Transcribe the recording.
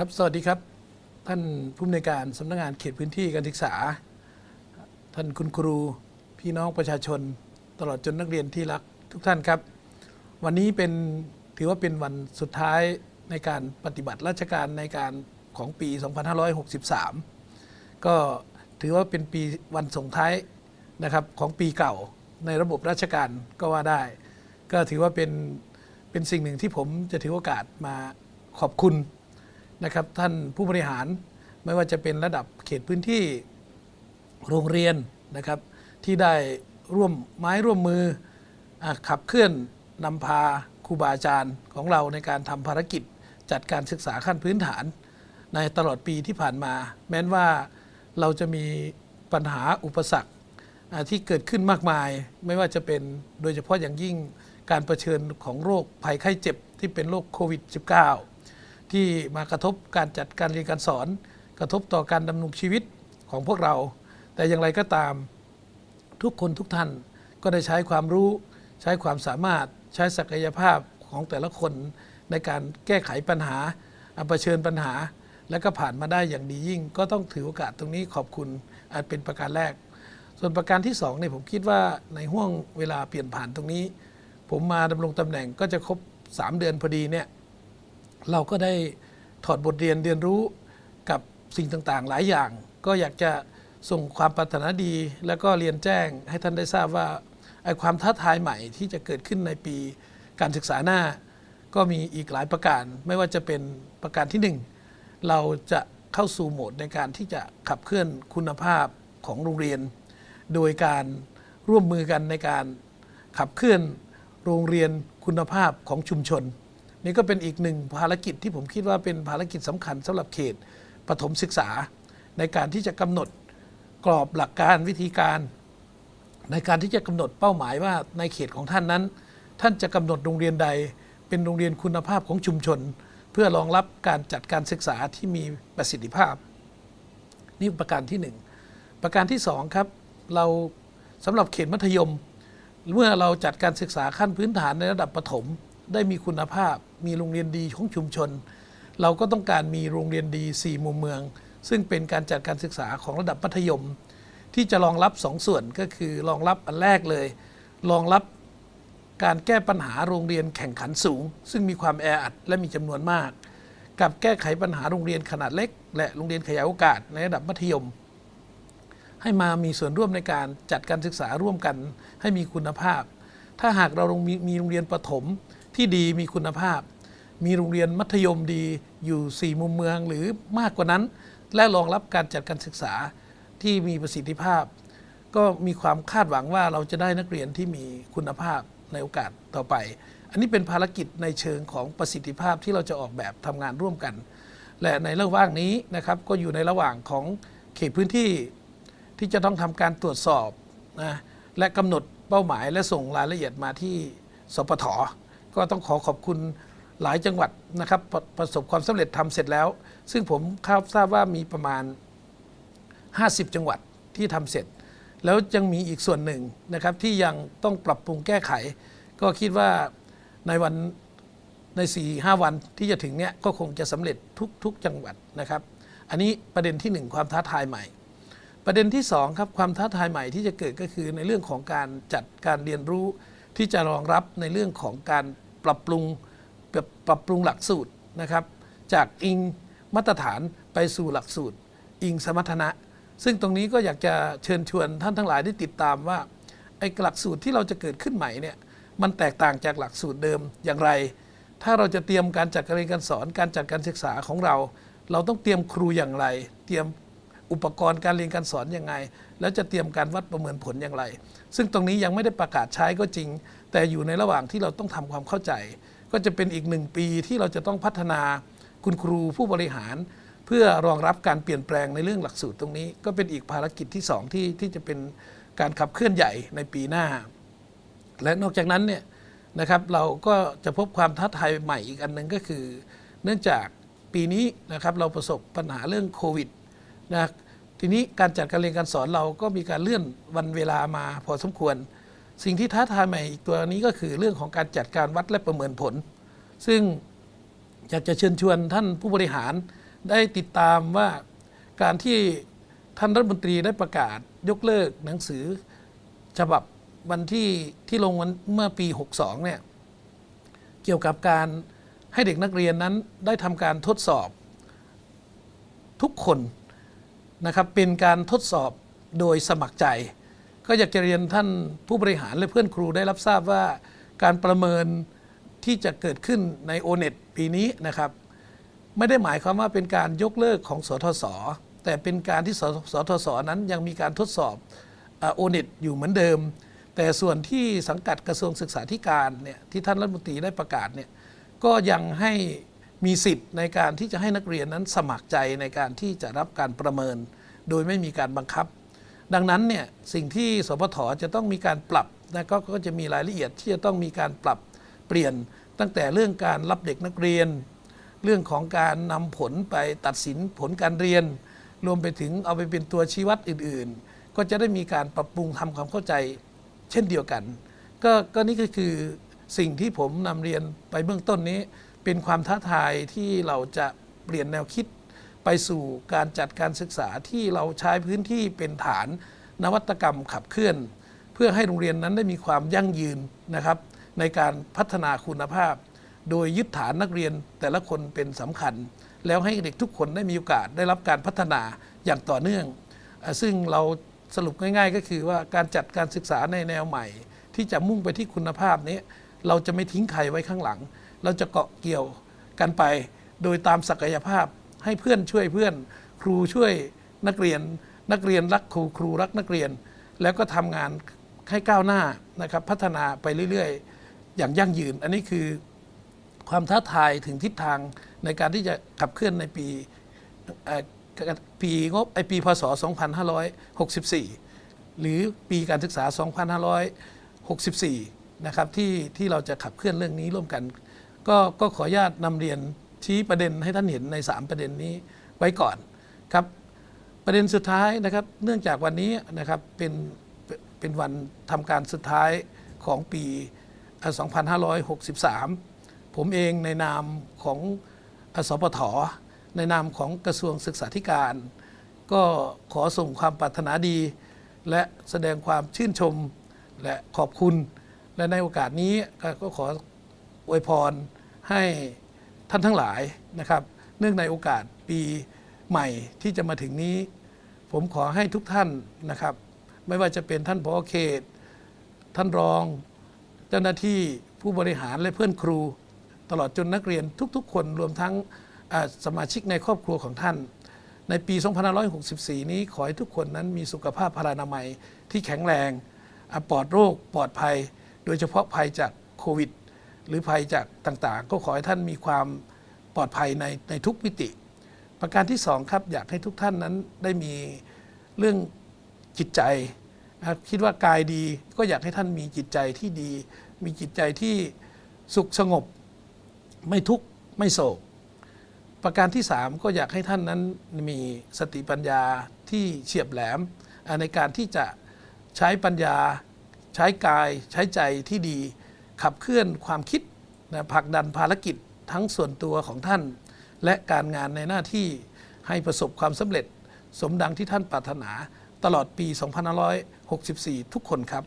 ครับ สวัสดีครับ ท่านผู้อำนวยการสำนักงานเขตพื้นที่การศึกษา ท่านคุณครูพี่น้องประชาชน ตลอดจนนักเรียนที่รักทุกท่านครับ วันนี้เป็นถือว่าเป็นวันสุดท้ายในการปฏิบัติราชการในการของปี 2563 ก็ถือว่าเป็นปีวันส่งท้ายนะครับของปีเก่าในระบบราชการก็ว่าได้ ก็ถือว่าเป็นเป็นสิ่งหนึ่งที่ผมจะถือโอกาสมาขอบคุณ นะครับท่านผู้บริหารไม่ว่าจะเป็นระดับเขตพื้นที่โรงเรียนนะครับที่ได้ร่วมไม้ร่วมมืออขับเคลื่อนนำพาครูบาอาจารย์ของเราในการทำภารกิจจัดการศึกษาขั้นพื้นฐาน ในตลอดปีที่ผ่านมา แม้นว่าเราจะมีปัญหาอุปสรรคที่เกิดขึ้นมากมาย ไม่ว่าจะเป็นโดยเฉพาะอย่างยิ่งการเผชิญของโรคภัยไข้เจ็บที่เป็นโรคโควิด -19 ที่มากระทบการจัดการเรียนการสอน กระทบต่อการดำรงชีวิตของพวกเรา แต่อย่างไรก็ตามทุกคนทุกท่านก็ได้ใช้ความรู้ใช้ความสามารถใช้ศักยภาพของแต่ละคนในการแก้ไขปัญหาอ่าเผชิญปัญหา และก็ผ่านมาได้อย่างดียิ่ง ก็ต้องถือโอกาสตรงนี้ขอบคุณอันเป็นประการแรก ส่วนประการที่สองเนี่ยผมคิดว่าในห่วงเวลาเปลี่ยนผ่านตรงนี้ ผมมาดำรงตำแหน่งก็จะครบ 3 เดือนพอดีเนี่ย เราก็ได้ถอดบทเรียนเรียนรู้กับสิ่งต่างๆ หลายอย่าง ก็อยากจะส่งความปรารถนาดี แล้วก็เรียนแจ้งให้ท่านได้ทราบว่าไอ้ความท้าทายใหม่ที่จะเกิดขึ้นในปีการศึกษาหน้า ก็มีอีกหลายประการ ไม่ว่าจะเป็นประการที่หนึ่งเราจะเข้าสู่โหมดในการที่จะขับเคลื่อนคุณภาพของโรงเรียน โดยการร่วมมือกันในการขับเคลื่อนโรงเรียนคุณภาพของชุมชน นี่ก็เป็นอีกหนึ่งภารกิจที่ผมคิดว่าเป็นภารกิจสำคัญสำหรับเขตปฐมศึกษา ในการที่จะกำหนดกรอบหลักการวิธีการ ในการที่จะกำหนดเป้าหมายว่าในเขตของท่านนั้น ท่านจะกำหนดโรงเรียนใด เป็นโรงเรียนคุณภาพของชุมชน เพื่อรองรับการจัดการศึกษาที่มีประสิทธิภาพ นี่ประการที่หนึ่งประการที่สองครับเราสำหรับเขตมัธยม เมื่อเราจัดการศึกษาขั้นพื้นฐานในระดับประถม ได้มีคุณภาพ มีโรงเรียนดีของชุมชน เราก็ต้องการมีโรงเรียนดี 4 มุมเมือง ซึ่งเป็นการจัดการศึกษาของระดับมัธยม ที่จะรองรับ 2 ส่วนก็คือรองรับอันแรกเลย รองรับการแก้ปัญหาโรงเรียนแข่งขันสูง ซึ่งมีความแออัดและมีจำนวนมาก กับแก้ไขปัญหาโรงเรียนขนาดเล็ก และโรงเรียนขยายโอกาสในระดับมัธยม ให้มามีส่วนร่วมในการจัดการศึกษาร่วมกันให้มีคุณภาพ ถ้าหากเรามีมีโรงเรียนประถม ที่ดีมีคุณภาพ มีโรงเรียนมัธยมดีอยู่ 4 มุมเมืองหรือมากกว่านั้น และรองรับการจัดการศึกษาที่มีประสิทธิภาพ ก็มีความคาดหวังว่าเราจะได้นักเรียนที่มีคุณภาพในโอกาสต่อไป อันนี้เป็นภารกิจในเชิงของประสิทธิภาพที่เราจะออกแบบทำงานร่วมกัน และในระหว่างนี้นะครับก็อยู่ในระหว่างของเขตพื้นที่ที่จะต้องทำการตรวจสอบนะและกำหนดเป้าหมายและส่งรายละเอียดมาที่สปท ก็ต้องขอขอบคุณหลายจังหวัดนะครับประประสบความสำเร็จทำเสร็จแล้ว ซึ่งผมคาดทราบว่ามีประมาณ 50 จังหวัดที่ทำเสร็จ แล้วยังมีอีกส่วนหนึ่งนะครับที่ยังต้องปรับปรุงแก้ไข ก็คิดว่าในวันใน 4 5 วันที่จะถึงเนี้ยก็คงจะสำเร็จทุกทุกจังหวัดนะครับ อันนี้ประเด็นที่หนึ่งความท้าทายใหม่ ประเด็นที่2ครับความท้าทายใหม่ที่จะเกิดก็คือในเรื่องของการจัดการเรียนรู้ ที่จะรองรับในเรื่องของการปรับปรุงปรับปรับปรุงหลักสูตรนะครับ จากอิงมาตรฐานไปสู่หลักสูตร อิงสมรรถนะ ซึ่งตรงนี้ก็อยากจะเชิญชวนท่านทั้งหลายได้ติดตามว่าไอ้หลักสูตรที่เราจะเกิดขึ้นใหม่เนี่ยมันแตกต่างจากหลักสูตรเดิมอย่างไร ถ้าเราจะเตรียมการจัดการเรียนการสอนการจัดการศึกษาของเรา เราต้องเตรียมครูอย่างไร เตรียม อุปกรณ์การเรียนการสอนยังไง แล้วจะเตรียมการวัดประเมินผลอย่างไร ซึ่งตรงนี้ยังไม่ได้ประกาศใช้ก็จริง แต่อยู่ในระหว่างที่เราต้องทำความเข้าใจ ก็จะเป็นอีกหนึ่งปีที่เราจะต้องพัฒนาคุณครูผู้บริหาร เพื่อรองรับการเปลี่ยนแปลงในเรื่องหลักสูตรตรงนี้ ก็เป็นอีกภารกิจที่สองที่ที่จะเป็นการขับเคลื่อนใหญ่ในปีหน้า และนอกจากนั้นเนี่ยนะครับเราก็จะพบความท้าทายใหม่อีกอันหนึ่งก็คือ เนื่องจากปีนี้นะครับเราประสบปัญหาเรื่องโควิด นะทีนี้การจัดการเรียนการสอนเราก็มีการเลื่อนวันเวลามาพอสมควร สิ่งที่ท้าทายใหม่อีกตัวนี้ก็คือเรื่องของการจัดการวัดและประเมินผล ซึ่งอยากจะเชิญชวนท่านผู้บริหารได้ติดตามว่าการที่ท่านรัฐมนตรีได้ประกาศยกเลิกหนังสือฉบับวันที่ที่ลงวันเมื่อปี 62 เนี่ยเกี่ยวกับการให้เด็กนักเรียนนั้นได้ทำการทดสอบทุกคน นะครับเป็นการทดสอบโดยสมัครใจ ก็อยากจะเรียนท่านผู้บริหารและเพื่อนครูได้รับทราบว่าการประเมินที่จะเกิดขึ้นใน o n e t ปีนี้นะครับไม่ได้หมายความว่าเป็นการยกเลิกของสทศแต่เป็นการที่สสทศนั้นยังมีการทดสอบโอเน็ตอยู่เหมือนเดิม แต่ส่วนที่สังกัดกระทรวงศึกษาธิการเนี่ยที่ท่านรัฐมนตรีได้ประกาศเนี่ยก็ยังให้ มีสิทธิ์ในการที่จะให้นักเรียนนั้นสมัครใจในการที่จะรับการประเมิน โดยไม่มีการบังคับ ดังนั้นเนี่ยสิ่งที่สพทจะต้องมีการปรับนะก็ก็จะมีรายละเอียดที่จะต้องมีการปรับเปลี่ยน ตั้งแต่เรื่องการรับเด็กนักเรียน เรื่องของการนำผลไปตัดสินผลการเรียน รวมไปถึงเอาไปเป็นตัวชี้วัดอื่น ๆ ก็จะได้มีการปรับปรุงทำความเข้าใจเช่นเดียวกัน ก็ก็นี่ก็คือสิ่งที่ผมนำเรียนไปเบื้องต้นนี้ เป็นความท้าทายที่เราจะเปลี่ยนแนวคิดไปสู่การจัดการศึกษาที่เราใช้พื้นที่เป็นฐานนวัตกรรมขับเคลื่อน เพื่อให้โรงเรียนนั้นได้มีความยั่งยืนนะครับ ในการพัฒนาคุณภาพ โดยยึดฐานนักเรียนแต่ละคนเป็นสำคัญ แล้วให้เด็กทุกคนได้มีโอกาสได้รับการพัฒนาอย่างต่อเนื่อง ซึ่งเราสรุปง่ายๆ ก็คือว่าการจัดการศึกษาในแนวใหม่ ที่จะมุ่งไปที่คุณภาพนี้ เราจะไม่ทิ้งใครไว้ข้างหลัง เราจะเกาะเกี่ยวกันไป โดยตามศักยภาพให้เพื่อนช่วยเพื่อน ครูช่วยนักเรียน นักเรียนรักครูครูรักนักเรียน แล้วก็ทำงานให้ก้าวหน้านะครับพัฒนาไปเรื่อยๆ อย่างยั่งยืน อันนี้คือความท้าทายถึงทิศทางในการที่จะขับเคลื่อนในปีปีงบไอปีพศ 2564 หรือปีการศึกษา 2564 นะครับที่ที่เราจะขับเคลื่อนเรื่องนี้ร่วมกัน ก็ก็ขออนุญาตนำเรียนชี้ประเด็นให้ท่านเห็นใน 3 ประเด็นนี้ไว้ก่อนครับ ประเด็นสุดท้ายนะครับ เนื่องจากวันนี้นะครับเป็นเป็นวันทำการสุดท้ายของปี 2563 ผมเองในนามของอสปทในนามของกระทรวงศึกษาธิการ ก็ขอส่งความปรารถนาดี และแสดงความชื่นชมและขอบคุณ และในโอกาสนี้ก็ขออวยพร ให้ท่านทั้งหลายนะครับ เนื่องในโอกาสปีใหม่ที่จะมาถึงนี้ ผมขอให้ทุกท่านนะครับ ไม่ว่าจะเป็นท่านผอเขต ท่านรอง เจ้าหน้าที่ผู้บริหารและเพื่อนครู ตลอดจนนักเรียนทุกๆ คนรวมทั้งสมาชิกในครอบครัวของท่าน ในปี 2564 นี้ขอให้ทุกคนนั้นมีสุขภาพพลานามัยที่แข็งแรงปลอดโรคปลอดภัย โดยเฉพาะภัยจากโควิด หรือภัยจากต่างๆ ก็ขอให้ท่านมีความปลอดภัยในในทุกมิติ ประการที่สองครับอยากให้ทุกท่านนั้นได้มีเรื่องจิตใจนะครับคิดว่ากายดีก็อยากให้ท่านมีจิตใจที่ดี มีจิตใจที่สุขสงบ ไม่ทุกข์ไม่โศก ประการที่3ก็อยากให้ท่านนั้นมีสติปัญญาที่เฉียบแหลม ในการที่จะใช้ปัญญา ใช้กายใช้ใจที่ดี ขับเคลื่อนความคิดนะผลักดันภารกิจทั้งส่วนตัวของท่าน และการงานในหน้าที่ให้ประสบความสำเร็จ สมดังที่ท่านปรารถนาตลอดปี 2564 ทุกคนครับ